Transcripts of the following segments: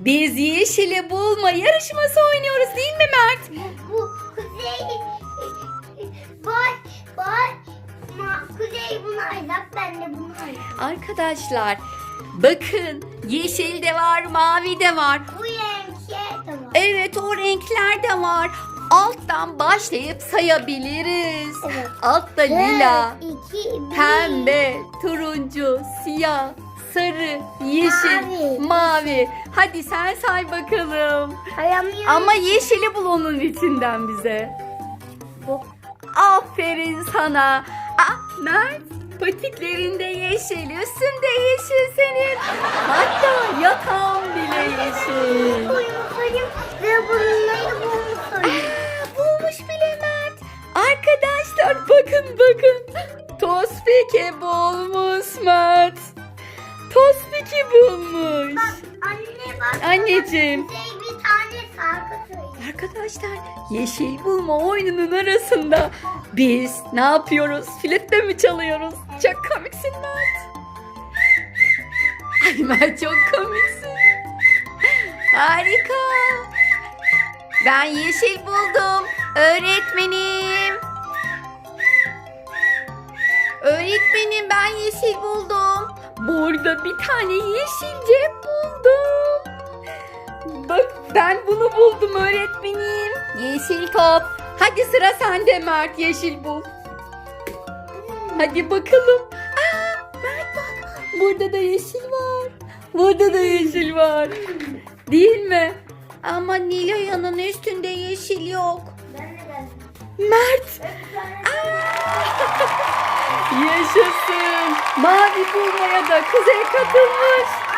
Biz yeşili bulma yarışması oynuyoruz değil mi Mert? Bu, bu kuzey var ma, kuzey bunu aylak ben de bunu aylak. Arkadaşlar bakın yeşil de var mavi de var. Bu renkler de var. Evet o renkler de var. Alttan başlayıp sayabiliriz. Evet. Altta lila, iki, pembe, turuncu, siyah, sarı, yeşil, Mavi. mavi. Hadi sen say bakalım. Sayamıyorum. Ama yeşili bul onun içinden bize. Bu. Aferin sana. Ah Mert patiklerinde yeşil, üstünde yeşil senin. Hatta yatağın bile yeşil. Bulmuşayım ve bunları bulmuşayım. Aa, bulmuş bile Mert. Arkadaşlar bakın bakın. Tospik'i bulmuş Mert. Anneciğim. Kuzey bir tane şarkı söylüyor. Arkadaşlar yeşil bulma oyununun arasında biz ne yapıyoruz? Flütle mi çalıyoruz? Çok komiksin Mert. Ay Mert çok komiksin. Harika. Ben yeşil buldum. Öğretmenim. Öğretmenim ben yeşil buldum. Burada bir tane yeşil cep buldum. Bak ben bunu buldum öğretmenim. Yeşil top. Hadi sıra sende Mert yeşil bul. Hadi bakalım. Aa, Mert bak. Burada da yeşil var. Burada da yeşil var. Değil mi? Ama Nilay'ın üstünde yeşil yok. Ben de geldim. Mert. Yaşasın. Mavi bulmaya da Kuzey katılmış.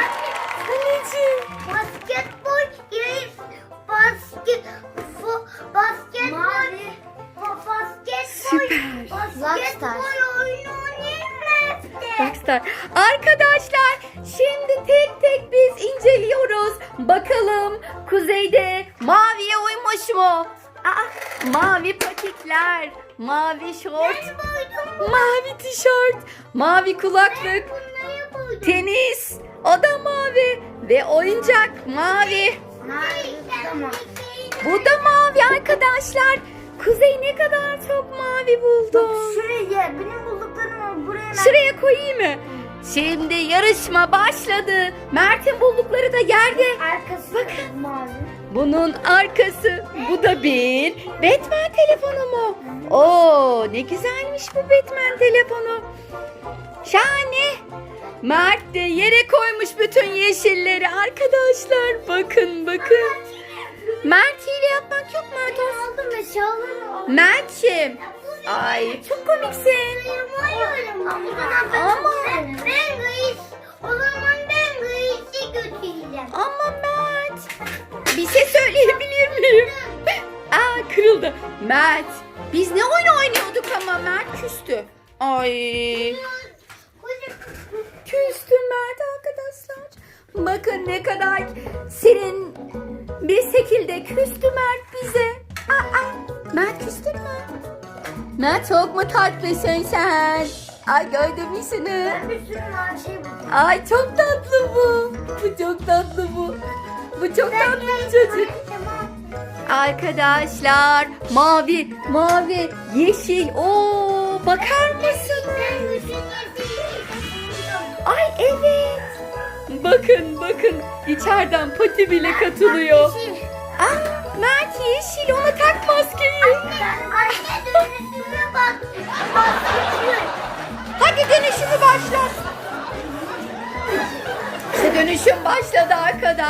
Rockstar. Arkadaşlar şimdi tek tek biz inceliyoruz. Bakalım kuzeyde maviye uymuş mu? Aa, mavi patikler, mavi şort, mavi tişört, mavi kulaklık, tenis, o da mavi ve oyuncak mavi. Bu da mavi arkadaşlar. Kuzey ne kadar çok mavi buldu. Şuraya benim ben- Şuraya koyayım mı? Şimdi yarışma başladı. Mert'in buldukları da yerde. Arkası Bakın. mavi. Bunun arkası. Bu da bir Batman telefonu mu? Oo ne güzelmiş bu Batman telefonu. Şahane. Mert de yere koymuş bütün yeşilleri arkadaşlar. Bakın bakın. Mert hile yapmak yok Mert eşyaları aldım. Mert'ciğim. Ay çok komiksin. Ama ben, ben. O zaman ben reisi götüreceğim. Ama Mert. Bir şey söyleyebilir miyim? Aa kırıldı. Mert. Biz ne oyun oynuyorduk ama Mert küstü. Ay. Küstü Mert arkadaşlar. Bakın ne kadar serin bir şekilde küstü Mert bize. Mert çok mu tatlısın sen? Ay gördün mü şunu? Ay çok tatlı bu. Bu çok tatlı bu. Bu çok tatlı bir çocuk. Arkadaşlar mavi, mavi, yeşil. Oo bakar mısınız? Ay evet. Bakın bakın içeriden pati bile katılıyor. Aa Mert yeşil ona tak maskeyi.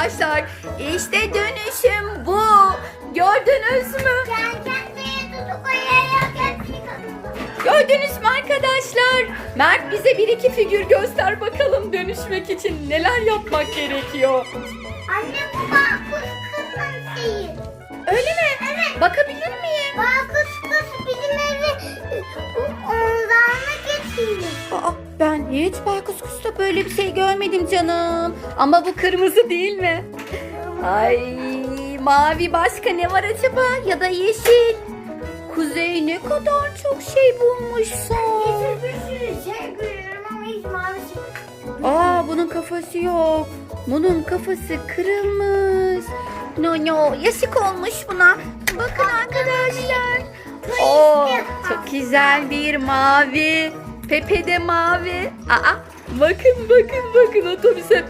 Arkadaşlar. İşte dönüşüm bu. Gördünüz mü? Gördünüz mü arkadaşlar? Mert bize bir iki figür göster bakalım dönüşmek için neler yapmak gerekiyor. Anne bu Bakus kızın şeyi. Öyle mi? Evet. Bakabilir miyim? Bakus hiç Baykuş Kuş'ta böyle bir şey görmedim canım. Ama bu kırmızı değil mi? Ay mavi başka ne var acaba? Ya da yeşil. Kuzey ne kadar çok şey bulmuşsun. Yeşil bir sürü şey görüyorum ama hiç mavi şey. Aa bunun kafası yok. Bunun kafası kırılmış. No no yazık olmuş buna. Bakın arkadaşlar. Oo, çok güzel bir mavi. Pepe de mavi. Aa, bakın bakın bakın otobüse.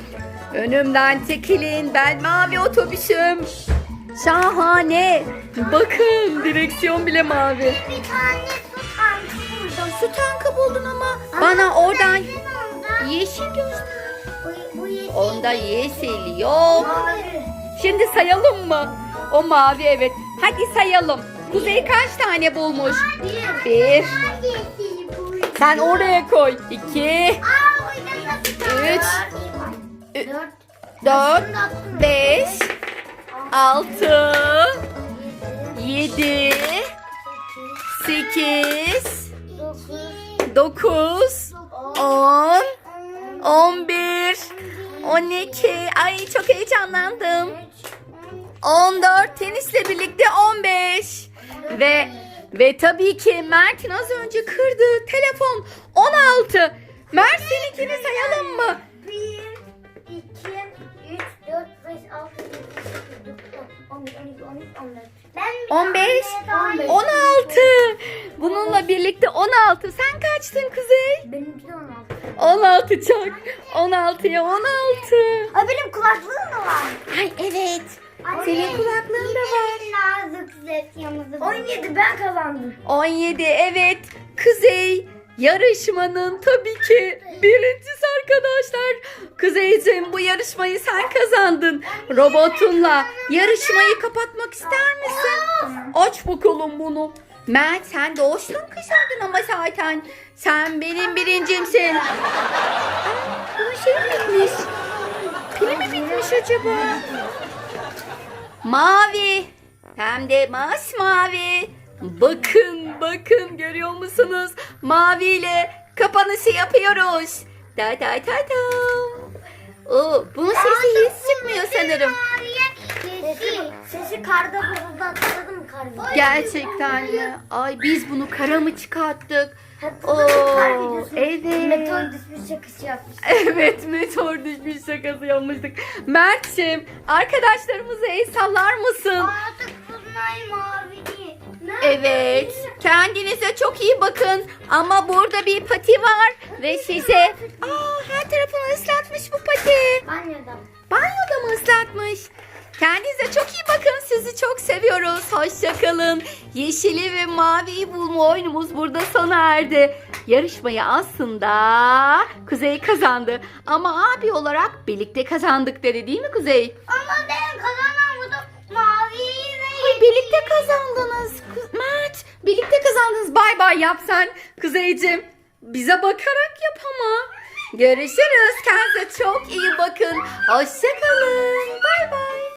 Önümden çekilin. Ben mavi otobüsüm. Şahane. Bakın direksiyon bile mavi. Bir tane su tankı buldum. Su tankı buldun ama bana oradan yeşil göster. Bu, bu yeşil. Onda yeşil yok. Mavi. Şimdi sayalım mı? O mavi evet. Hadi sayalım. Kuzey kaç tane bulmuş? Bir. Bir. Sen oraya koy. İki, Aa, o yüzden de bir tane Üç. var. Ü- Dört. dört, Şunu da attım. beş, altı, yedi, sekiz, Dokuz. dokuz, on, on bir, on iki. Ay çok heyecanlandım. 14 tenisle birlikte 15 ve ve tabii ki Mert'in az önce kırdığı telefon 16. Mert seninkini sayalım mı? 1, 2, 3, 4, 5, 6, 7, 8, 9, 10, 11, 12, 13, 14. Ben bir 15, tane daha 16. Bununla birlikte 16. Sen kaçtın Kuzey? Benimki de 16. 16 çok. 16'ya 16. Ay benim kulaklığım da var. Ay evet. Senin kulaklığın da var. Nazik zeytinyağımızı. 17 ben kazandım. 17 evet. Kuzey yarışmanın tabii ki birincisi arkadaşlar. Kuzeyciğim bu yarışmayı sen kazandın. Robotunla yarışmayı kapatmak ister misin? Aç bakalım bunu. Mert sen doğuştan kazandın ama zaten. Sen benim birincimsin. Aa, bunun şey mi bitmiş? Pili mi bitmiş acaba? Mavi. Hem de masmavi. Bakın bakın görüyor musunuz? Maviyle kapanışı yapıyoruz. Da da da da. Oo, bunun sesi hiç çıkmıyor sanırım. Sesi, sesi karda mı karda? Gerçekten mi? Ay biz bunu kara mı çıkarttık? Oo, evet. Meteor düşmüş şakası yapmış. Evet meteor düşmüş şakası yapmıştık. Mert'ciğim arkadaşlarımıza el sallar mısın? Artık bunlar? Evet. Kendinize çok iyi bakın. Ama burada bir pati var ve size... Aa, her tarafını ıslatmış bu pati. Banyoda. Banyoda mı ıslatmış? Kendinize çok iyi bakın. Sizi çok seviyoruz. Hoşçakalın. Yeşili ve maviyi bulma oyunumuz burada sona erdi. Yarışmayı aslında Kuzey kazandı. Ama abi olarak birlikte kazandık dedi değil mi Kuzey? Ama ben birlikte kazandınız. Kız- Mert birlikte kazandınız. Bay bay yap sen Kuzeycim. Bize bakarak yap ama. Görüşürüz. Kendinize çok iyi bakın. Hoşçakalın. Bay bay.